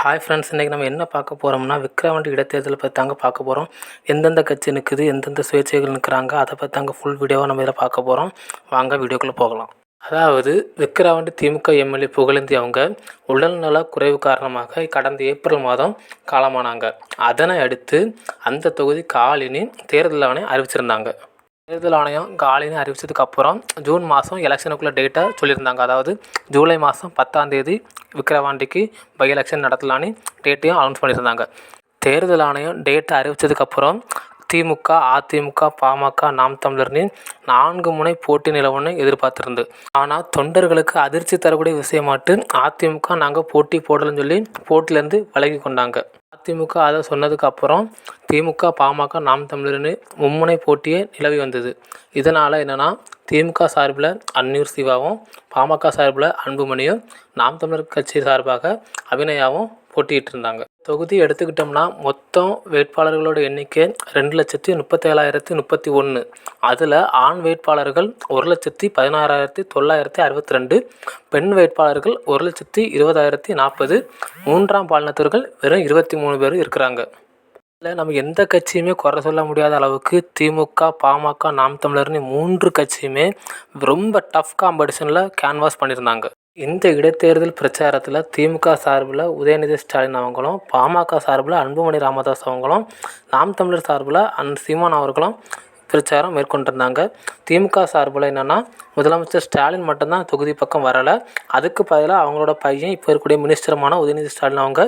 Hi friends இன்றைக்கி நம்ம என்ன பார்க்க போகிறோம்னா விக்ரவாண்டி இடைத்தேர்தலை பற்றி தாங்க பார்க்க போகிறோம் எந்தெந்த கட்சி நிற்குது எந்தெந்த சுயேட்சைகள் நிற்கிறாங்க அதை பற்றி தாங்க ஃபுல் வீடியோவாக நம்ம இதில் பார்க்க போகிறோம் வாங்க வீடியோக்குள்ளே போகலாம். அதாவது விக்கிரவாண்டி திமுக எம்எல்ஏ புகழேந்தி அவங்க உடல்நல குறைவு காரணமாக கடந்த ஏப்ரல் மாதம் காலமானாங்க. அதனை அடுத்து அந்த தொகுதி காலினி தேர்தல் ஆணையம் அறிவிச்சிருந்தாங்க. தேர்தல் ஆணையம் காலினி அறிவிச்சதுக்கப்புறம் ஜூன் மாதம் எலெக்ஷனுக்குள்ள டேட்டை சொல்லியிருந்தாங்க. அதாவது ஜூலை மாதம் பத்தாம் தேதி விக்கிரவாண்டிக்கு பை எலெக்ஷன் நடத்தலான்னு டேட்டையும் அனௌன்ஸ் பண்ணியிருந்தாங்க. தேர்தல் ஆணையம் டேட்டை அறிவித்ததுக்கப்புறம் திமுக அதிமுக பாமக நாம் தமிழர்னு நான்கு முனை போட்டி நிலவுன்னு எதிர்பார்த்துருந்து. ஆனால் தொண்டர்களுக்கு அதிர்ச்சி தரக்கூடிய விஷயமாட்டு அதிமுக நாங்கள் போட்டி போடலன்னு சொல்லி போட்டிலேருந்து விலகி கொண்டாங்க. அதிமுக அதை சொன்னதுக்கு அப்புறம் திமுக பாமக நாம் தமிழர்னு மும்முனை போட்டியே நிலவி வந்தது. இதனால் என்னென்னா திமுக சார்பில் அன்னியூர் சிவாவும் பாமக சார்பில் அன்புமணியும் நாம் தமிழர் கட்சி சார்பாக அபிநயாவும் போட்டியிட்டு இருந்தாங்க தொகுதி எடுத்துக்கிட்டோம்னா மொத்தம் வேட்பாளர்களோட எண்ணிக்கை ரெண்டு லட்சத்தி முப்பத்தேழாயிரத்தி முப்பத்தி ஒன்று அதில் ஆண் வேட்பாளர்கள் ஒரு லட்சத்தி பதினாறாயிரத்தி தொள்ளாயிரத்தி அறுபத்தி ரெண்டு பெண் வேட்பாளர்கள் ஒரு லட்சத்தி இருபதாயிரத்தி நாற்பது மூன்றாம் பாலினத்தவர்கள் வெறும் இருபத்தி மூணு பேர் இருக்கிறாங்க. இதில் நம்ம எந்த கட்சியுமே குறை சொல்ல முடியாத அளவுக்கு திமுக பாமக நாம் தமிழர்னு மூன்று கட்சியுமே ரொம்ப டஃப் காம்படிஷனில் கேன்வாஸ் பண்ணியிருந்தாங்க. இந்த இடைத்தேர்தல் பிரச்சாரத்தில் திமுக சார்பில் உதயநிதி ஸ்டாலின் அவங்களும் பாமக சார்பில் அன்புமணி ராமதாஸ் அவங்களும் நாம் தமிழர் சார்பில் அன் சீமான் அவர்களும் பிரச்சாரம் மேற்கொண்டிருந்தாங்க. திமுக சார்பில் என்னென்னா முதலமைச்சர் ஸ்டாலின் மட்டும்தான் தொகுதி பக்கம் வரலை. அதுக்கு பதிலாக அவங்களோட பையன் இப்போ இருக்கக்கூடிய மினிஸ்டருமான உதயநிதி ஸ்டாலின் அவங்க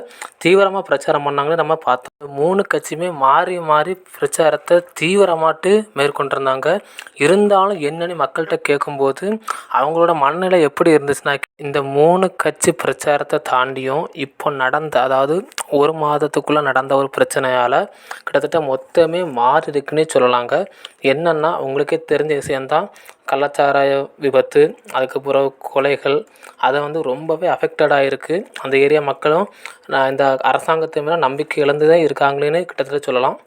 தீவிரமாக பிரச்சாரம் பண்ணாங்கன்னு நம்ம பார்த்தோம். மூணு கட்சியுமே மாறி மாறி பிரச்சாரத்தை தீவிரமாட்டு மேற்கொண்டிருந்தாங்க. இருந்தாலும் என்னன்னு மக்கள்கிட்ட கேட்கும்போது அவங்களோட மனநிலை எப்படி இருந்துச்சுன்னா இந்த மூணு கட்சி பிரச்சாரத்தை தாண்டியும் இப்போ நடந்த அதாவது ஒரு மாதத்துக்குள்ளே நடந்த ஒரு பிரச்சனையால் கிட்டத்தட்ட மொத்தமே மாறி இருக்குன்னே சொல்லலாங்க. என்னென்னா உங்களுக்கே தெரிஞ்ச விஷயந்தான் கள்ளச்சாராய விபத்து அதுக்கப்புறம் கொலைகள் அதை வந்து ரொம்பவே அஃபெக்டடாக இருக்குது அந்த ஏரியா மக்களும் நான் இந்த அரசாங்கத்து மேலே நம்பிக்கை இழந்து தான் இருக்காங்களேன்னு கிட்டத்தட்ட சொல்லலாம்.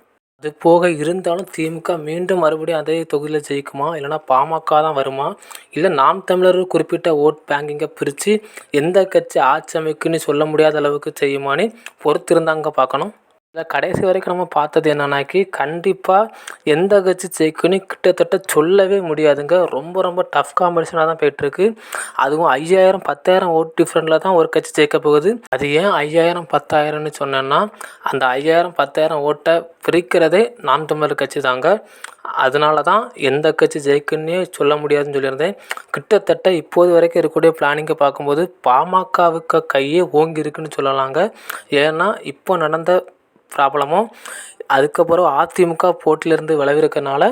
அது போக இருந்தாலும் திமுக மீண்டும் மறுபடியும் அதே தொகுதியில் ஜெயிக்குமா? இல்லைனா பாமக தான் வருமா? இல்லை நாம் தமிழர் குறிப்பிட்ட ஓட் பேங்கிங்கை பிரித்து எந்த கட்சி ஆட்சி அமைக்குன்னு சொல்ல முடியாத அளவுக்கு செய்யுமான்னு பொறுத்திருந்தாங்க பார்க்கணும். இதில் கடைசி வரைக்கும் நம்ம பார்த்தது என்னன்னாக்கி கண்டிப்பாக எந்த கட்சி ஜெயிக்குன்னு கிட்டத்தட்ட சொல்லவே முடியாதுங்க. ரொம்ப ரொம்ப டஃப் காம்படிஷனாக தான் போயிட்டுருக்கு. அதுவும் ஐயாயிரம் பத்தாயிரம் ஓட் டிஃப்ரெண்டில் தான் ஒரு கட்சி ஜெயிக்க போகுது. அது ஏன் ஐயாயிரம் பத்தாயிரம்னு சொன்னேன்னா அந்த ஐயாயிரம் பத்தாயிரம் ஓட்டை பிரிக்கிறதே நாம் தமிழர் கட்சி தாங்க. அதனால தான் எந்த கட்சி ஜெயிக்குன்னே சொல்ல முடியாதுன்னு சொல்லியிருந்தேன். கிட்டத்தட்ட இப்போது வரைக்கும் இருக்கக்கூடிய பிளானிங்கை பார்க்கும்போது பாமகவுக்கு கையே ஓங்கி இருக்குன்னு சொல்லலாங்க. ஏன்னா இப்போ நடந்த ப்ராப்ளமும் அதுக்கப்புறம் அதிமுக போட்டியிலேருந்து விளைவிருக்கனால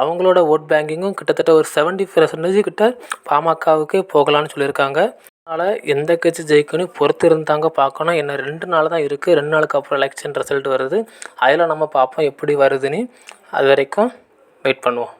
அவங்களோட ஓட் பேங்கிங்கும் கிட்டத்தட்ட ஒரு செவன்ட்டி பர்சன்டேஜ் கிட்ட பாமகவுக்கே போகலான்னு சொல்லியிருக்காங்க. அதனால் எந்த கட்சி ஜெயிக்கணும் பொறுத்து இருந்தாங்க பார்க்கணும். என்ன ரெண்டு நாள் தான் இருக்குது ரெண்டு நாளுக்கு அப்புறம் எலெக்ஷன் ரிசல்ட் வருது. அதில் நம்ம பார்ப்போம் எப்படி வருதுன்னு. அது வரைக்கும் வெயிட் பண்ணுவோம்.